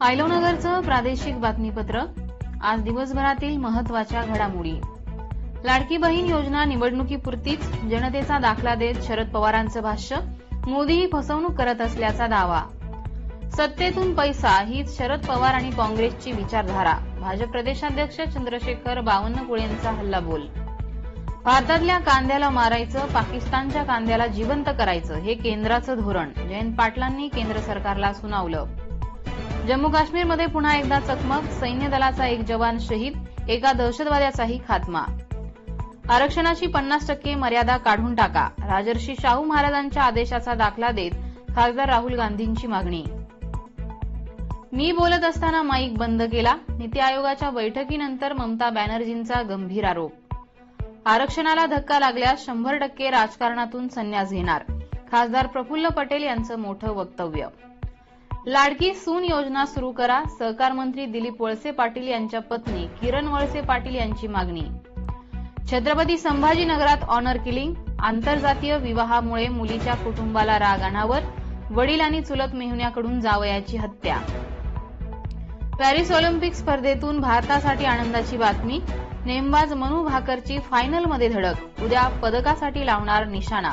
फायलोनगरचं प्रादेशिक बातमीपत्र. आज दिवसभरातील महत्त्वाच्या घडामोडी. लाडकी बहीण योजना निवडणुकीपुरतीच जनतेचा दाखला देत शरद पवारांचं भाष्य मोदीही फसवणूक करत असल्याचा दावा. सत्तेतून पैसा हीच शरद पवार आणि काँग्रेसची विचारधारा. भाजप प्रदेशाध्यक्ष चंद्रशेखर बावन्नकुळेंचा हल्लाबोल भारतातल्या कांद्याला मारायचं पाकिस्तानच्या कांद्याला जिवंत करायचं हे केंद्राचं धोरण. जयंत पाटलांनी केंद्र सरकारला सुनावलं. जम्मू काश्मीरमध्ये पुन्हा एकदा चकमक सैन्य दलाचा एक जवान शहीद एका दहशतवाद्याचाही खात्मा. आरक्षणाची पन्नास टक्के मर्यादा काढून टाका राजर्षी शाहू महाराजांच्या आदेशाचा दाखला देत खासदार राहुल गांधींची मागणी. मी बोलत असताना माईक बंद केला नीती आयोगाच्या बैठकीनंतर ममता बॅनर्जींचा गंभीर आरोप. आरक्षणाला धक्का लागल्यास शंभर टक्के राजकारणातून संन्यास घेणार खासदार प्रफुल्ल पटेल यांचं मोठं वक्तव्य. लाडकी सून योजना सुरू करा सहकार मंत्री दिलीप वळसे पाटील यांच्या पत्नी किरण वळसे पाटील यांची मागणी. छत्रपती संभाजीनगरात ऑनर किलिंग आंतरजातीय विवाहामुळे मुलीच्या कुटुंबाला राग अनावर वडील आणि चुलत मेहुण्याकडून जावयाची हत्या. पॅरिस ऑलिम्पिक स्पर्धेतून भारतासाठी आनंदाची बातमी नेमबाज मनू भाकरची फायनलमध्ये धडक उद्या पदकासाठी लावणार निशाणा.